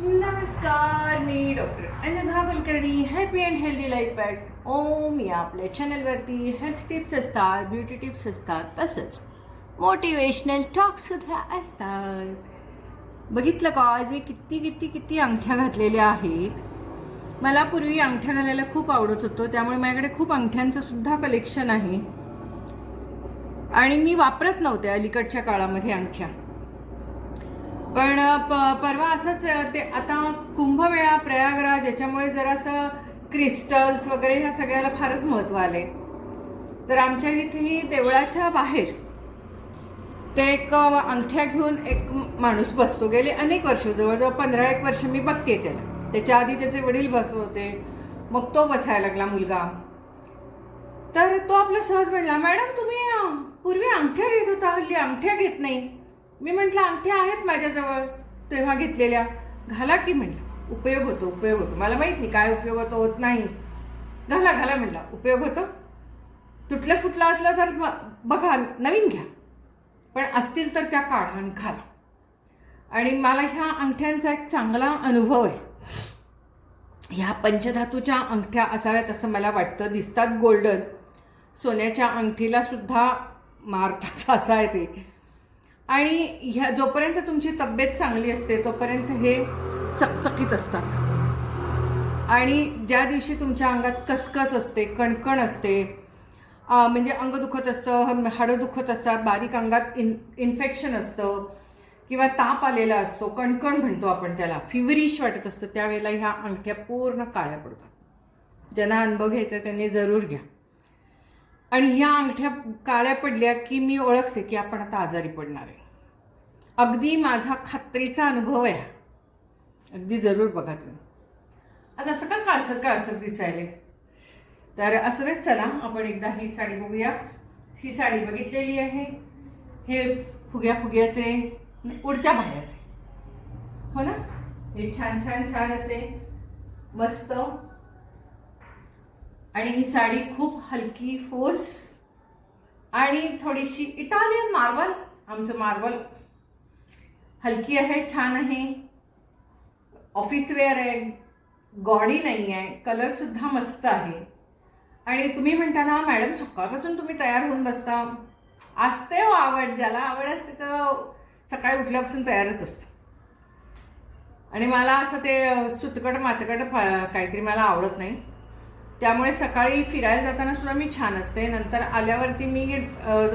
नमस्कार मी doctor Anagha Kulkarni happy and healthy life पॅट ओम या आपल्या चॅनलवरती हेल्थ टिप्स असतात ब्युटी टिप्स असतात तसंच मोटिवेशनल टॉक सुद्धा असतात. बघितलं का? आज मी किती किती किती अंगठ्या घातलेल्या आहेत. मला पूर्वी अंगठ्या घालायला खूप आवडत होतं त्यामुळे माझ्याकडे खूप अंगठ्यांचं सुद्धा कलेक्शन आहे. आणि मी वापरत नव्हते अलीकडच्या काळामध्ये अंगठ्या. पण प- परवा असंच ते आता कुंभमेळा प्रयागराज याच्यामुळे जरासं क्रिस्टल्स वगैरे ह्या सगळ्याला फारच महत्त्व आले तर आमच्या इथेही देवळाच्या बाहेर ते एक अंगठ्या घेऊन एक माणूस बसतो. गेले अनेक वर्ष जवळजवळ पंधरा एक वर्ष मी बघते त्याला. त्याच्या आधी त्याचे वडील बसत होते. मग तो बसायला लागला मुलगा. तर तो आपला सहज म्हणला मॅडम तुम्ही पूर्वी अंगठ्या घेत होता हल्ली अंगठ्या घेत नाही. मी म्हटलं अंगठ्या आहेत माझ्याजवळ. तेव्हा घेतलेल्या. घाला की म्हटलं. उपयोग होतो उपयोग होतो. मला माहीत नाही काय उपयोग होतो होत नाही. घाला घाला म्हटला. उपयोग होतो. तुटलं फुटलं असलं तर बघा नवीन घ्या. पण असतील तर त्या काढा आणि घाला. आणि मला ह्या अंगठ्यांचा एक चांगला अनुभव आहे. ह्या पंचधातूच्या अंगठ्या असाव्यात असं मला वाटतं. दिसतात गोल्डन. सोन्याच्या अंगठीला सुद्धा मारतात. असं आहे ते. आणि ह्या जोपर्यंत तुमची तब्येत चांगली असते तोपर्यंत हे चकचकीत असतात. आणि ज्या दिवशी तुमच्या अंगात कसकस असते कणकण असते म्हणजे अंग दुखत असतं हाडं दुखत असतात बारीक अंगात इन इन्फेक्शन असतं किंवा ताप आलेला असतो कणकण म्हणतो आपण त्याला फिवरिश वाटत असतं त्यावेळेला ह्या अंगठ्या पूर्ण काळ्या पडतात. ज्यांना अनुभव घ्यायचा आहे त्यांनी जरूर घ्या. आणि ह्या अंगठ्या काळ्या पडल्या की मी ओळखते की आपण आता आजारी पडणार आहे. अगदी माझा खात्रीचा अनुभव आहे अगदी जरूर बघा तुम्ही. आज असं का काळसर काळसर दिसायले? तर असं दे चला आपण एकदा ही साडी बघूया. ही साडी बघितलेली आहे. हे फुग्या फुग्याचे उडत्या बाह्याचे हो ना? हे छान छान छान असे मस्त आणि ही साडी खूप हलकी फोस आणि थोडीशी इटालियन मार्बल. आमचं मार्बल हलकी आहे छान आहे. ऑफिस वेअर आहे गॉडी नाही आहे कलरसुद्धा मस्त आहे. आणि तुम्ही म्हणता ना मॅडम सकाळपासून तुम्ही तयार होऊन बसता. असते हो आवड ज्याला आवड असते तर सकाळी उठल्यापासून तयारच असतं. आणि मला असं ते सुतकट मातकट काहीतरी मला आवडत नाही. त्यामुळे सकाळी फिरायला जाताना सुद्धा मी छान असते. नंतर आल्यावरती मी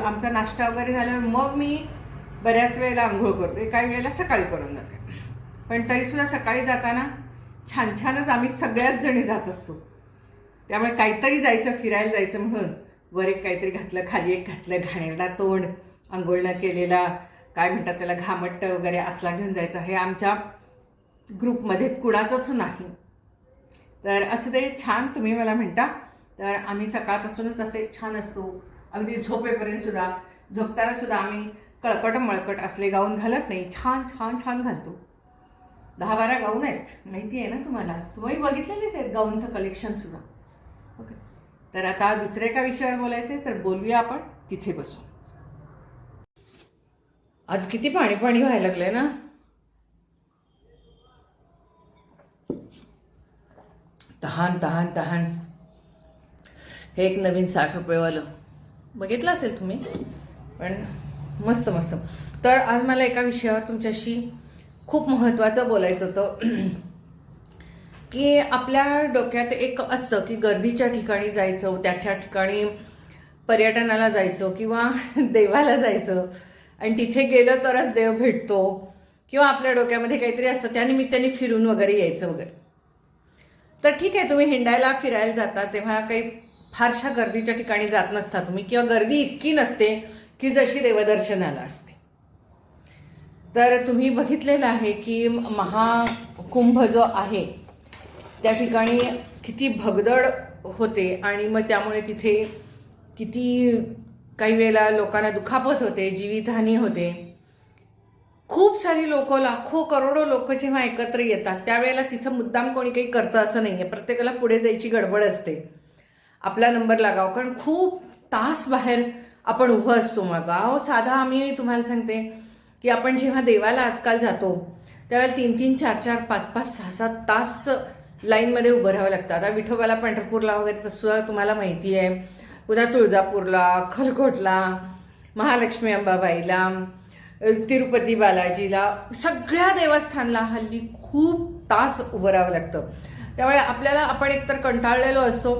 आमचा नाश्ता वगैरे झाल्यावर मग मी बऱ्याच वेळेला आंघोळ करते. काही वेळेला सकाळी करून जाते. पण तरीसुद्धा सकाळी जाताना छान छानच आम्ही सगळ्याच जणी जात असतो. त्यामुळे काहीतरी जायचं फिरायला जायचं म्हणून वर एक काहीतरी घातलं खाली एक घातलं घाणेरडा तोंड आंघोळ न केलेला काय म्हणतात त्याला घामट्ट वगैरे असला घेऊन जायचं. हे आमच्या ग्रुपमध्ये कुणाचंच नाही. तर असं ते छान तुम्ही मला म्हणता. तर आम्ही सकाळपासूनच असे छान असतो. अगदी झोपेपर्यंत सुद्धा झोपताना सुद्धा आम्ही कळकट मळकट असले गाऊन घालत नाही. छान छान छान घालतो. दहा बारा गाऊन आहेत माहिती आहे ना तुम्हाला? तुम्ही बघितलेलेच आहेत गाऊनचं कलेक्शन सुद्धा. ओके तर आता दुसऱ्या एका विषयावर बोलायचे तर बोलूया आपण. तिथे बसू. आज किती पाणी पाणी व्हायला लागलंय ना? तहान तहान तहान. हे एक नवीन साठ रुपयेवालं. बघितलं असेल तुम्ही? पण मस्त मस्त. तर आज मला एका विषयावर तुमच्याशी खूप महत्त्वाचं बोलायचं होतं. की आपल्या डोक्यात एक असतं की गर्दीच्या ठिकाणी जायचं त्या त्या ठिकाणी पर्यटनाला जायचं किंवा देवाला जायचं. आणि तिथे गेलं तरच देव भेटतो. किंवा आपल्या डोक्यामध्ये काहीतरी असतं त्यानिमित्ताने फिरून वगैरे यायचं वगैरे. तर ठीक आहे तुम्ही हिंडायला फिरायला जाता तेव्हा काही फारशा गर्दीच्या ठिकाणी जात नसता तुम्ही किंवा गर्दी इतकी नसते की जशी देवदर्शनाला असते. तर तुम्ही बघितलेलं आहे की महाकुंभ जो आहे त्या ठिकाणी किती भगदड होते आणि मग त्यामुळे तिथे किती काही वेळेला लोकांना दुखापत होते जीवितहानी होते. खूप सारी लोक लाखो करोडो लोक जेव्हा एकत्र येतात त्यावेळेला तिथं मुद्दाम कोणी काही करतं असं नाही आहे. प्रत्येकाला पुढे जायची गडबड असते. आपला नंबर लागाव कारण खूप तास बाहेर आपण उभं असतो मग. अहो साधा आम्ही तुम्हाला सांगते की आपण जेव्हा देवाला आजकाल जातो त्यावेळेला तीन तीन चार चार पाच पाच सहा सात तास लाईनमध्ये उभं राहावं लागतं. आता विठोबाला पंढरपूरला वगैरे तसं तुम्हाला माहिती आहे. उद्या तुळजापूरला खलकोटला महालक्ष्मी अंबाबाईला तिरुपती बालाजीला सगळ्या देवस्थानला हल्ली खूप तास उभं राहावं लागतं. त्यामुळे आपल्याला आपण एकतर कंटाळलेलो असतो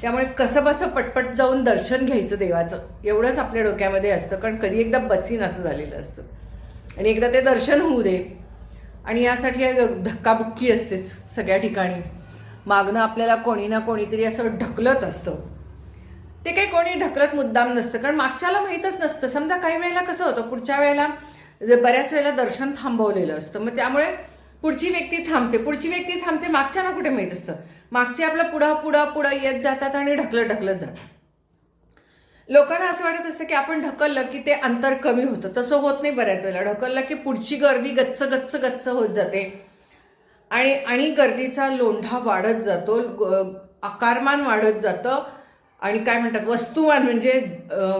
त्यामुळे कसं बसं पटपट जाऊन दर्शन घ्यायचं देवाचं. एवढंच आपल्या डोक्यामध्ये असतं कारण कधी एकदा बसीन असं झालेलं असतं. आणि एकदा ते दर्शन होऊ दे. आणि यासाठी धक्काबुक्की असतेच सगळ्या ठिकाणी. मागणं आपल्याला कोणी ना कोणीतरी असं ढकलत असतं. ते काही कोणी ढकलत मुद्दाम नसतं. कारण मागच्याला माहीतच नसतं. समजा काही वेळेला कसं होतं पुढच्या वेळेला बऱ्याच वेळेला दर्शन थांबवलेलं असतं. मग त्यामुळे पुढची व्यक्ती थांबते. पुढची व्यक्ती थांबते मागच्याला कुठे माहीत असतं? मागचे आपलं पुढं पुढं पुढं येत जातात आणि ढकलत ढकलत जातात. लोकांना असं वाटत असतं की आपण ढकललं की ते अंतर कमी होतं. तसं होत नाही बऱ्याच वेळेला. ढकललं की पुढची गर्दी गच्च गच्च गच्च होत जाते. आणि आणि गर्दीचा लोंढा वाढत जातो आकारमान वाढत जातं. आणि काय म्हणतात वस्तुमान म्हणजे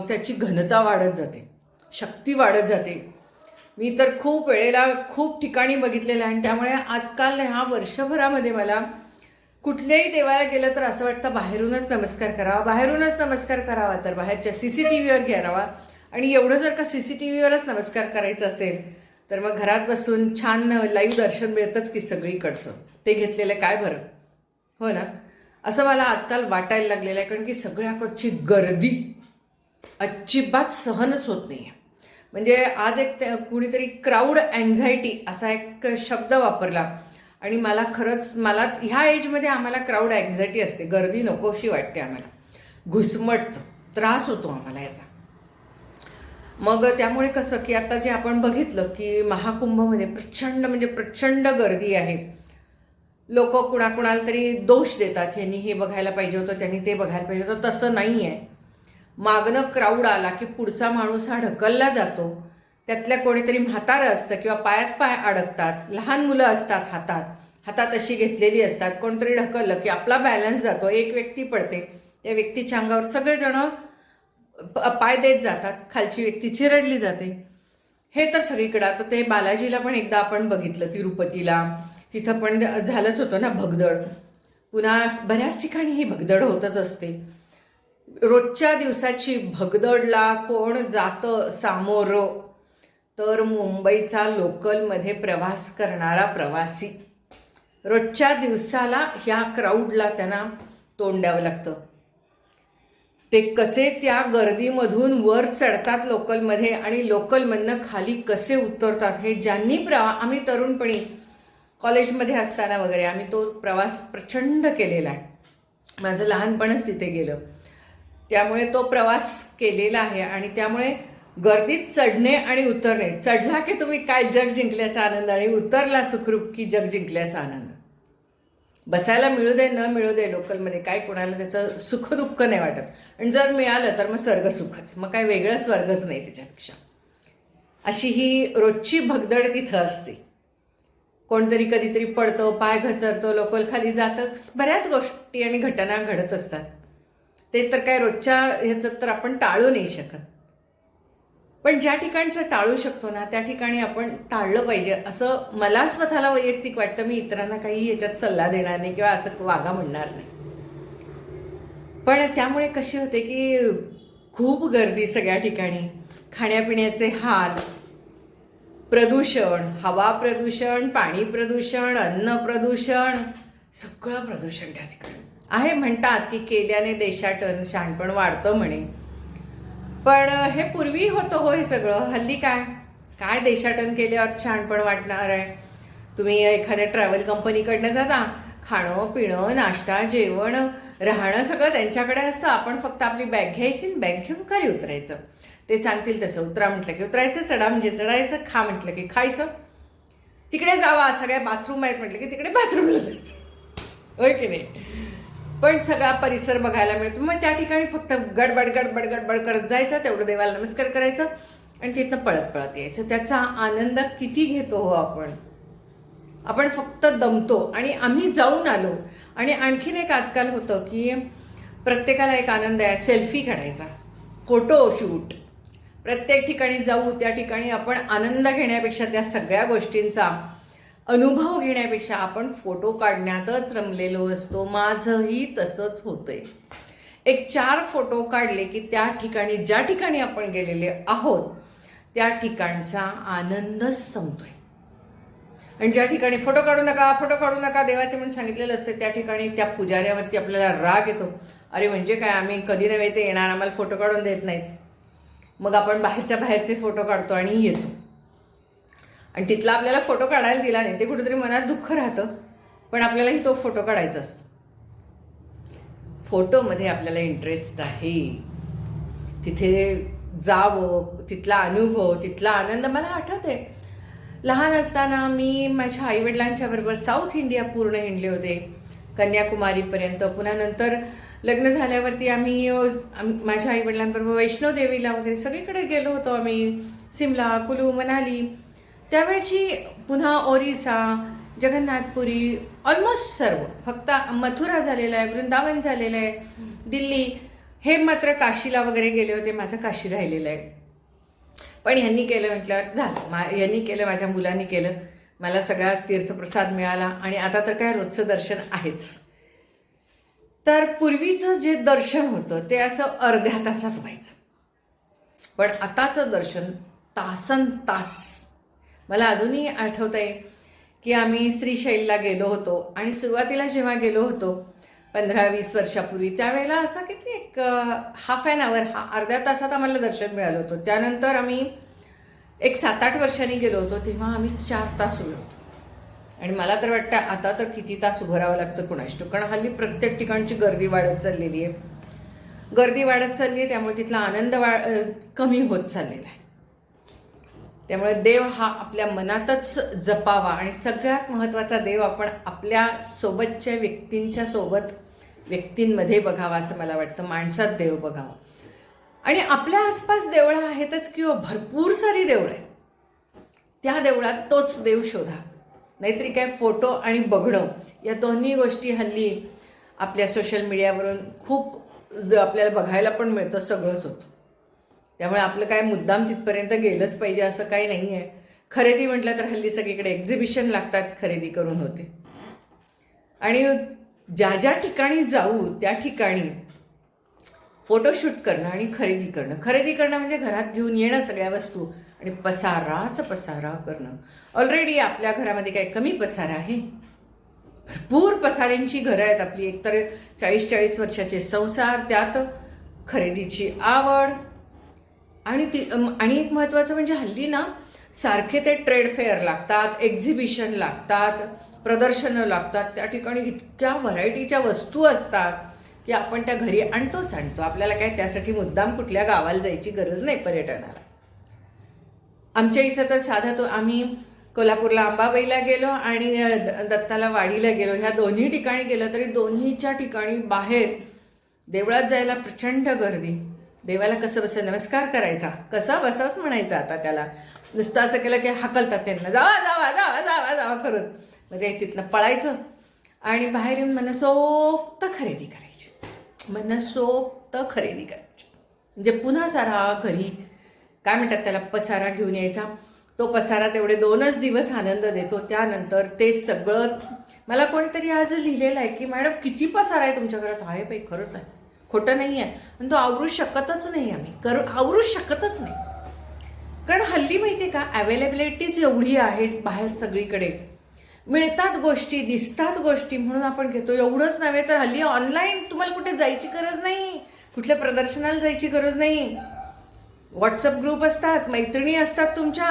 त्याची घनता वाढत जाते शक्ती वाढत जाते. मी तर खूप वेळेला खूप ठिकाणी बघितलेलं आहे आणि त्यामुळे आजकाल ह्या वर्षभरामध्ये मला कुठल्याही देवाला गेलं तर असं वाटतं बाहेरूनच नमस्कार करावा. बाहेरूनच नमस्कार करावा तर बाहेरच्या सी सी टी व्हीवर घ्यावा आणि एवढं जर का सी सी टी व्हीवरच नमस्कार करायचं असेल तर मग घरात बसून छान लाईव्ह दर्शन मिळतंच की सगळीकडचं. ते घेतलेलं काय बरं? हो ना? असं मला आजकाल वाटायला लागलेलं आहे कारण की सगळ्याकडची गर्दी अजिबात सहनच होत नाही आहे म्हणजे आज एक कुणीतरी क्राऊड अँझायटी असा एक शब्द वापरला. आणि मला खरंच मला ह्या एजमध्ये आम्हाला क्राऊड अँझायटी असते. गर्दी नकोशी वाटते आम्हाला. घुसमट त्रास होतो आम्हाला याचा. मग त्यामुळे कसं की आता जे आपण बघितलं की महाकुंभमध्ये प्रचंड म्हणजे प्रचंड गर्दी आहे. लोक कुणाकुणाला तरी दोष देतात. यांनी हे बघायला पाहिजे होतं त्यांनी ते बघायला पाहिजे होतं. तसं नाही आहे मागणं क्राऊड आला की पुढचा माणूस हा ढकलला जातो. त्यातल्या कोणीतरी म्हातारं असतं किंवा पायात पाय अडकतात लहान मुलं असतात हातात हातात अशी घेतलेली असतात. कोणतरी ढकललं की आपला बॅलन्स जातो. एक व्यक्ती पडते त्या व्यक्तीच्या अंगावर सगळेजण प- पाय देत जातात. खालची व्यक्ती चिरडली जाते. हे तर सगळीकडं. आता ते बालाजीला पण एकदा आपण बघितलं तिरुपतीला. तिथं पण झालंच होतं ना भगदड. पुन्हा बऱ्याच ठिकाणी ही भगदड होतच असते. रोजच्या दिवसाची भगदडला कोण जातं सामोरं? तर मुंबईचा लोकलमध्ये प्रवास करणारा प्रवासी. रोजच्या दिवसाला ह्या क्राऊडला त्यांना तोंड द्यावं लागतं. ते कसे त्या गर्दीमधून वर चढतात लोकलमध्ये आणि लोकलमधनं खाली कसे उतरतात हे ज्यांनी प्रवा आम्ही तरुणपणी कॉलेजमध्ये असताना वगैरे आम्ही तो प्रवास प्रचंड केलेला आहे. माझं लहानपणच तिथे गेलं. त्यामुळे तो प्रवास केलेला आहे आणि त्यामुळे गर्दीत चढणे आणि उतरणे चढला की तुम्ही काय जग जिंकल्याचा आनंद आणि उतरला सुखरूप की जग जिंकल्याचा आनंद? बसायला मिळू दे न मिळू दे लोकलमध्ये काय कोणाला त्याचं सुखदुःख नाही वाटत. आणि जर मिळालं तर मग स्वर्ग सुखच मग काय वेगळं स्वर्गच नाही त्याच्यापेक्षा. अशी ही रोजची भगदड तिथं असते. कोणतरी कधीतरी पडतं पाय घसरतो लोकल खाली जातं. बऱ्याच गोष्टी आणि घटना घडत असतात. ते तर काय रोजच्या ह्याचं तर आपण टाळू नाही शकत. पण ज्या ठिकाणचं टाळू शकतो ना त्या ठिकाणी आपण टाळलं पाहिजे. असं मला स्वतःला वैयक्तिक वाटतं. मी इतरांना काही याच्यात सल्ला देणार नाही किंवा असं वागा म्हणणार नाही. पण त्यामुळे कशी होते की खूप गर्दी सगळ्या ठिकाणी. खाण्यापिण्याचे हाल प्रदूषण हवा प्रदूषण पाणी प्रदूषण अन्न प्रदूषण सगळं प्रदूषण त्या ठिकाणी. आहे म्हणतात की केल्याने देशाटन शहाणपण वाढतं म्हणे. पण हे पूर्वी होतं हो हे सगळं. हल्ली काय? काय देशाटन केल्यावर शहाणपण वाटणार आहे? तुम्ही एखाद्या ट्रॅव्हल कंपनीकडनं जाता खाणं पिणं नाश्ता जेवण राहणं सगळं त्यांच्याकडे असतं. आपण फक्त आपली बॅग घ्यायची बॅग घेऊन खाली उतरायचं. ते सांगतील तसं उतरा म्हटलं की उतरायचं चढा म्हणजे चढायचं खा म्हटलं की खायचं. तिकडे जावा सगळ्या बाथरूम आहेत म्हटलं की तिकडे बाथरूमला जायचं. होय की नाही? पण सगळा परिसर बघायला मिळतो. मग त्या ठिकाणी फक्त गडबड गडबड गडबड करत जायचं तेवढं देवाला नमस्कार करायचं आणि तिथनं पळत पळत यायचं. त्याचा आनंद किती घेतो हो आपण? आपण फक्त दमतो आणि आम्ही जाऊन आलो. आणि आणखीन एक आजकाल होतं की प्रत्येकाला एक आनंद आहे सेल्फी काढायचा. Photo shoot. प्रत्येक ठिकाणी जाऊ त्या ठिकाणी आपण आनंद घेण्यापेक्षा त्या सगळ्या गोष्टींचा अनुभव घेण्यापेक्षा आपण फोटो काढण्यातच रमलेलो असतो. माझंही तसंच होतंय. एक चार फोटो काढले की त्या ठिकाणी ज्या ठिकाणी आपण गेलेले आहोत त्या ठिकाणचा आनंदच संपतोय. आणि ज्या ठिकाणी फोटो काढू नका फोटो काढू नका देवाचे म्हणून सांगितलेलं असते त्या ठिकाणी त्या पुजाऱ्यावरती आपल्याला राग येतो. अरे म्हणजे काय आम्ही कधी नव्हे ते येणार आम्हाला फोटो काढून देत नाहीत. मग आपण बाहेरच्या बाहेरचे फोटो काढतो आणि येतो. आणि तिथला आपल्याला फोटो काढायला दिला नाही ते कुठेतरी मनात दुःख राहतं पण आपल्यालाही तो फोटो काढायचा असतो. फोटोमध्ये आपल्याला इंटरेस्ट आहे. तिथे जावं तिथला अनुभव तिथला आनंद मला आठवते लहान असताना मी माझ्या आईवडिलांच्या बरोबर साऊथ इंडिया पूर्ण हिंडले होते. कन्याकुमारीपर्यंत. पुन्हा नंतर लग्न झाल्यावरती आम्ही अ, माझ्या आईवडिलांबरोबर वैष्णोदेवीला वगैरे सगळीकडे गेलो होतो आम्ही. सिमला कुलू मनाली. त्यावेळची पुन्हा ओरिसा जगन्नाथपुरी ऑलमोस्ट सर्व. फक्त मथुरा झालेलं आहे वृंदावन झालेलं आहे दिल्ली. हे मात्र काशीला वगैरे गेले होते माझं काशी राहिलेलं आहे. पण यांनी केलं म्हटलं झालं. मा यांनी केलं माझ्या मुलांनी केलं. मला सगळा तीर्थप्रसाद मिळाला आणि आता तर काय रोजचं दर्शन आहेच. तर पूर्वीचं जे दर्शन होतं ते असं अर्ध्या तासात व्हायचं. पण आताचं दर्शन तासन तास. मला अजूनही आठवत आहे की आम्ही श्रीशैलला गेलो होतो आणि सुरुवातीला जेव्हा गेलो होतो पंधरा वीस वर्षापूर्वी त्यावेळेला असं किती एक हाफ ॲन आवर हा अर्ध्या तासात आम्हाला दर्शन मिळालं होतं. त्यानंतर आम्ही एक सात आठ वर्षांनी गेलो होतो तेव्हा आम्ही चार तास उभे होतो. आणि मला तर वाटतं आता तर किती तास उभं राहावं लागतं कुणाष्ट कारण हल्ली प्रत्येक ठिकाणची गर्दी वाढत चाललेली आहे. गर्दी वाढत चालली आहे त्यामुळे तिथला आनंद वा कमी होत चाललेला आहे. त्यामुळे देव हा आपल्या मनातच जपावा आणि सगळ्यात महत्त्वाचा देव आपण आपल्या सोबतच्या व्यक्तींच्या सोबत व्यक्तींमध्ये बघावा असं मला वाटतं. माणसात देव बघावा. आणि आपल्या आसपास देवळं आहेतच किंवा भरपूर सारी देवळं आहेत. त्या देवळात तोच देव शोधा. नाहीतरी काय फोटो आणि बघणं या दोन्ही गोष्टी हल्ली आपल्या सोशल मीडियावरून खूप आपल्याला बघायला पण मिळतं सगळंच होतं. त्यामुळे आपलं काय मुद्दाम तिथपर्यंत गेलंच पाहिजे असं काही नाही आहे खरेदी म्हटलं तर हल्ली सगळीकडे एक्झिबिशन लागतात खरेदी करून होते. आणि ज्या ज्या ठिकाणी जाऊ त्या ठिकाणी फोटोशूट करणं आणि खरेदी करणं. खरेदी करणं म्हणजे घरात घेऊन येणं सगळ्या वस्तू आणि पसाराच पसारा करणं. ऑलरेडी आपल्या घरामध्ये काय कमी पसारा आहे? भरपूर पसाऱ्यांची घरं आहेत आपली. एकतर चाळीस चाळीस वर्षाचे संसार त्यात खरेदीची आवड. आणि ती आणि एक महत्त्वाचं म्हणजे हल्ली ना सारखे ते ट्रेड फेअर लागतात एक्झिबिशन लागतात प्रदर्शनं लागतात. त्या ठिकाणी इतक्या व्हरायटीच्या वस्तू असतात. की आपण त्या घरी आणतोच आणतो. आपल्याला काय त्यासाठी मुद्दाम कुठल्या गावाला जायची गरज नाही पर्यटनाला. आमच्या इथं तर साधा तो आम्ही कोल्हापूरला अंबाबाईला गेलो आणि दत्ताला वाडीला गेलो. ह्या दोन्ही ठिकाणी गेलं तरी दोन्हीच्या ठिकाणी बाहेर देवळात जायला प्रचंड गर्दी. देवाला कसं बसं नमस्कार करायचा कसा बसाच म्हणायचा आता त्याला. नुसतं असं केलं की हकलतात त्यांना. जावा जावा जावा जावा जावा करत मग ते म्हणजे तिथनं पळायचं. आणि बाहेर येऊन मनसोक्त खरेदी करायची. मनसोक्त खरेदी करायची. म्हणजे पुन्हा सारा घरी काय म्हणतात त्याला पसारा घेऊन यायचा. तो पसारा तेवढे दोनच दिवस आनंद देतो. त्यानंतर ते सगळं मला कोणीतरी आज लिहिलेलं आहे की मॅडम किती पसारा आहे तुमच्या घरात? आहे बाई खरंच आहे. खोटं नाही आहे आणि तो आवरू शकतच नाही आम्ही. करू आवरू शकतच नाही. कारण हल्ली माहिती आहे का अवेलेबिलिटीज एवढी आहे बाहेर सगळीकडे. मिळतात गोष्टी दिसतात गोष्टी म्हणून आपण घेतो. एवढंच नव्हे तर हल्ली ऑनलाईन तुम्हाला कुठे जायची गरज नाही. कुठल्या प्रदर्शनाला जायची गरज नाही. व्हॉट्सअप ग्रुप असतात मैत्रिणी असतात तुमच्या.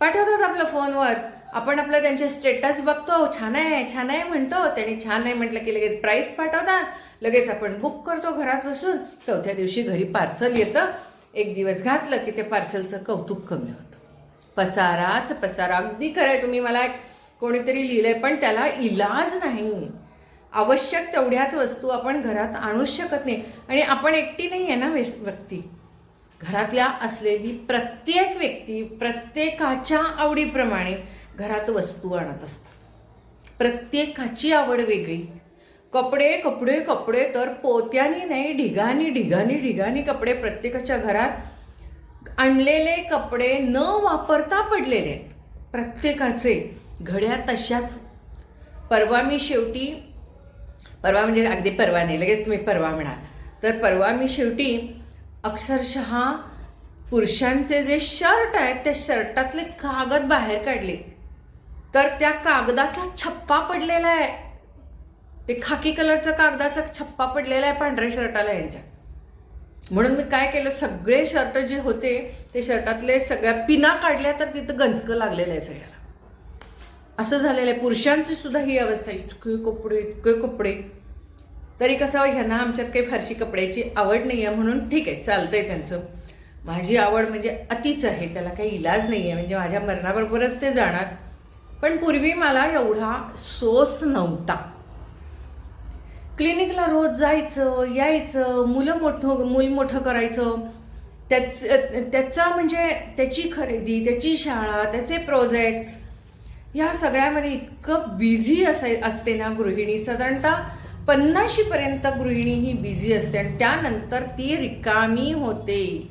पाठवतात आपल्या फोनवर आपण आपलं त्यांचे स्टेटस बघतो. छान आहे छान आहे म्हणतो. त्यांनी छान आहे म्हटलं की लगेच प्राईस पाठवतात. लगेच आपण बुक करतो घरात बसून. चौथ्या दिवशी घरी पार्सल येतं. एक दिवस घातलं की ते पार्सलचं कौतुक कमी होतं. पसाराच पसारा. अगदी खरं आहे तुम्ही मला कोणीतरी लिहिलंय पण त्याला इलाज नाही. आवश्यक तेवढ्याच वस्तू आपण घरात आणूच शकत नाही. आणि आपण एकटी नाही आहे ना वेस व्यक्ती. घरातल्या असलेली प्रत्येक व्यक्ती प्रत्येकाच्या आवडीप्रमाणे घरात वस्तू आणत असतात. प्रत्येकाची आवड वेगळी. कपडे कपडे कपडे तर पोत्यानी नाही ढिगानी ढिगानी ढिगानी कपडे प्रत्येकाच्या घरात आणलेले कपडे न वापरता पडलेले आहेत. प्रत्येकाचे. घड्या तशाच. परवा मी शेवटी परवा म्हणजे अगदी परवा नाही लगेच तुम्ही परवा म्हणाल. तर परवा मी शेवटी अक्षरशः पुरुषांचे जे शर्ट आहेत त्या शर्टातले कागद बाहेर काढले. तर त्या कागदाचा छप्पा पडलेला आहे. ते खाकी कलरचा कागदाचा छप्पा पडलेला आहे पांढऱ्या शर्टाला यांच्या म्हणून मी काय केलं सगळे शर्ट जे होते ते शर्टातले सगळ्या पिना काढल्या तर तिथं गंजकं लागलेलं आहे सगळ्याला. असं झालेलं आहे. पुरुषांची सुद्धा ही अवस्था इतके कपडे इतके कपडे. तरी कसं हो, ह्यांना आमच्यात काही फारशी कपड्याची आवड नाही आहे म्हणून ठीक आहे चालतंय त्यांचं. माझी आवड म्हणजे अतिच आहे त्याला काही इलाज नाही आहे म्हणजे माझ्या मरणाबरोबरच ते जाणार. पण पूर्वी मला एवढा सोस नव्हता. क्लिनिकला रोज जायचं यायचं मुलं मोठं मूल मोठं करायचं. त्याच त्याचा म्हणजे त्याची खरेदी त्याची शाळा त्याचे प्रोजेक्ट्स या सगळ्यामध्ये इतकं बिझी असाय असते ना गृहिणी. साधारणतः पन्नाशीपर्यंत गृहिणी ही बिझी असते आणि त्यानंतर ती रिकामी होते.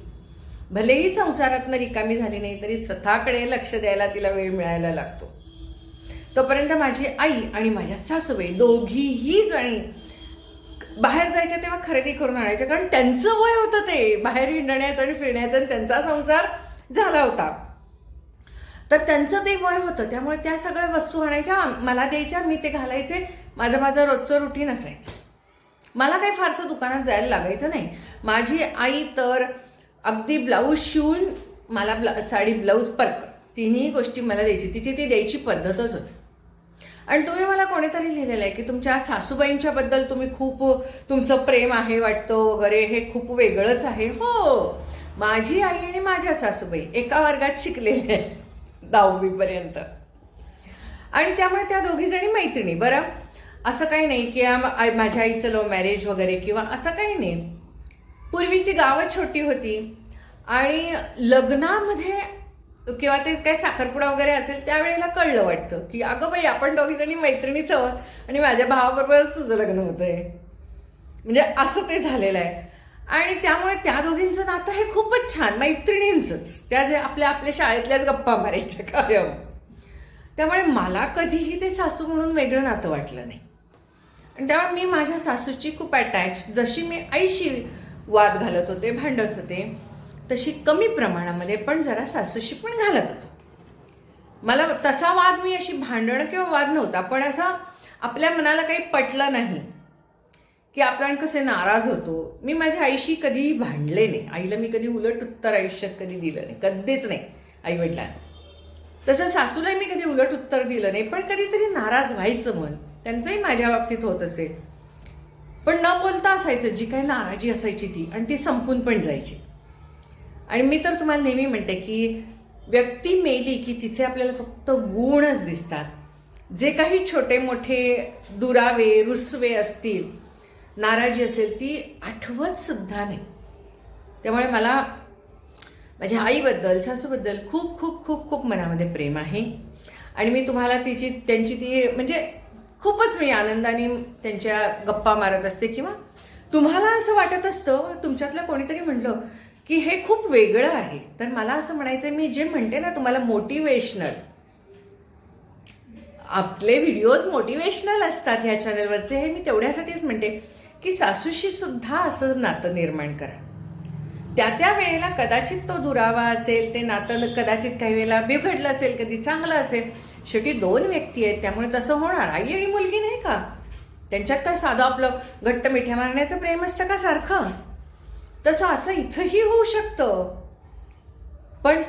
भलेही संसारातनं रिकामी झाली नाही तरी स्वतःकडे लक्ष द्यायला तिला वेळ मिळायला लागतो. तोपर्यंत माझी आई आणि माझ्या सासूबाई दोघीही जणी बाहेर जायच्या तेव्हा खरेदी करून आणायच्या. कारण त्यांचं वय होतं ते. बाहेर हिंडण्याचं आणि फिरण्याचं आणि त्यांचा संसार झाला होता. तर त्यांचं ते वय होतं त्यामुळे त्या सगळ्या वस्तू आणायच्या मला द्यायच्या मी ते घालायचे माझं माझं रोजचं रुटीन असायचं. मला काही फारसं दुकानात जायला लागायचं नाही. माझी आई तर अगदी ब्लाऊज शिवून मला ब्ला साडी ब्लाऊज पर्क तिन्ही गोष्टी मला द्यायची. तिची ती द्यायची पद्धतच होती. आणि तुम्ही मला कोणीतरी लिहिलेलं आहे की तुमच्या सासूबाईंच्याबद्दल तुम्ही खूप तुमचं प्रेम आहे वाटतं वगैरे हे खूप वेगळंच आहे. हो माझी आई आणि माझ्या सासूबाई एका वर्गात शिकलेल्या आहे दहावीपर्यंत. आणि त्यामुळे त्या दोघी जणी मैत्रिणी बरं? असं काही नाही की आई- माझ्या आईचं लव मॅरेज वगैरे किंवा असं काही नाही. पूर्वीची गावं छोटी होती आणि लग्नामध्ये किंवा ते काय साखरपुडा वगैरे असेल त्यावेळेला कळलं वाटतं की अगं बाई आपण दोघी जणी मैत्रिणीच आहोत आणि माझ्या भावाबरोबरच तुझं लग्न होतंय. म्हणजे असं ते झालेलं आहे. आणि त्यामुळे त्या दोघींचं नातं हे खूपच छान मैत्रिणींचंच. त्या जे आपल्या आपल्या शाळेतल्याच गप्पा मारायच्या कायम. त्यामुळे मला कधीही ते सासू म्हणून वेगळं नातं वाटलं नाही. आणि त्यामुळे मी माझ्या सासूची खूप अटॅच जशी मी आईशी वाद घालत होते भांडत होते तशी कमी प्रमाणामध्ये पण जरा सासूशी पण घालतच होते. मला तसा वाद मी अशी भांडणं किंवा वाद नव्हता पण असा आपल्या मनाला काही पटलं नाही. की आपण कसे नाराज होतो. मी माझ्या आईशी कधीही भांडले नाही. आईला मी कधी उलट उत्तर आयुष्यात कधी दिलं नाही. कधीच नाही आई वडिलांना तसं सासूलाही मी कधी उलट उत्तर दिलं नाही. पण कधीतरी नाराज व्हायचं मन त्यांचंही माझ्या बाबतीत होत असे पण न बोलता असायचं. जी काही नाराजी असायची ती आणि ती संपून पण जायची. आणि मी तर तुम्हाला नेहमी म्हणते की व्यक्ती मेली की तिचे आपल्याला फक्त गुणच दिसतात. जे काही छोटे मोठे दुरावे रुसवे असतील नाराजी असेल ती आठवत सुद्धा नाही. त्यामुळे मला माझ्या आईबद्दल सासूबद्दल खूप खूप खूप खूप मनामध्ये प्रेम आहे. आणि मी तुम्हाला तिची त्यांची ती म्हणजे खूपच मी आनंदाने त्यांच्या गप्पा मारत असते किंवा तुम्हाला असं वाटत असतं तुमच्यातलं कोणीतरी म्हणलं की हे खूप वेगळं आहे. तर मला असं म्हणायचं मी जे म्हणते ना तुम्हाला मोटिवेशनल आपले व्हिडिओज मोटिवेशनल असतात ह्या चॅनलवरचे हे मी तेवढ्यासाठीच म्हणते. की सासूशी सुद्धा असं नातं निर्माण करा. त्या त्या वेळेला कदाचित तो दुरावा असेल ते नातं कदाचित काही वेळेला बिघडलं असेल कधी चांगलं असेल. शेवटी दोन व्यक्ती आहेत त्यामुळे तसं होणार. आई आणि मुलगी नाही का? त्यांच्यात काय साधं आपलं घट्ट मिठ्या मारण्याचं प्रेम असतं का सारखं? तसं असं इथंही होऊ शकतं. पण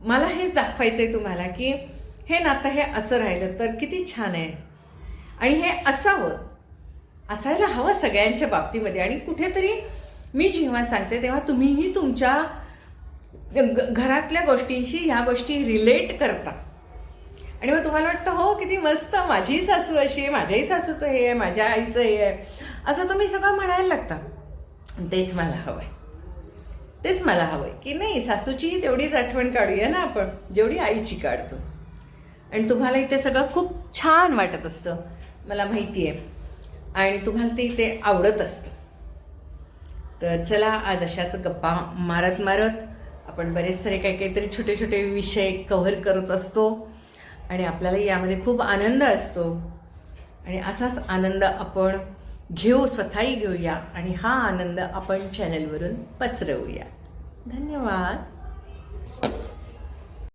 मला हेच दाखवायचं आहे तुम्हाला की हे नातं हे असं राहिलं तर किती छान आहे. आणि हे असावं. असायला हवं सगळ्यांच्या बाबतीमध्ये. आणि कुठेतरी मी जेव्हा सांगते तेव्हा तुम्हीही तुमच्या घरातल्या गोष्टींशी ह्या गोष्टी रिलेट करता. आणि मग तुम्हाला वाटतं हो किती मस्त माझी सासू अशी आहे माझ्याही सासूचं हे आहे माझ्या आईचं हे आहे. असं तुम्ही सगळं म्हणायला लागता. तेच मला हवं आहे तेच मला हवं आहे की नाही सासूचीही तेवढीच आठवण काढूया ना आपण जेवढी आईची काढतो. आणि तुम्हाला इथे सगळं खूप छान वाटत असतं. मला माहिती आहे. आणि तुम्हाला ते ते आवडत असतं तर चला आज अशाच गप्पा मारत मारत आपण बरेच सारे काही काहीतरी छोटे छोटे विषय कव्हर करत असतो. आणि आपल्याला यामध्ये खूप आनंद असतो. आणि असाच आनंद आपण घेऊ स्वतःही घेऊया. आणि हा आनंद आपण चॅनलवरून पसरवूया. धन्यवाद.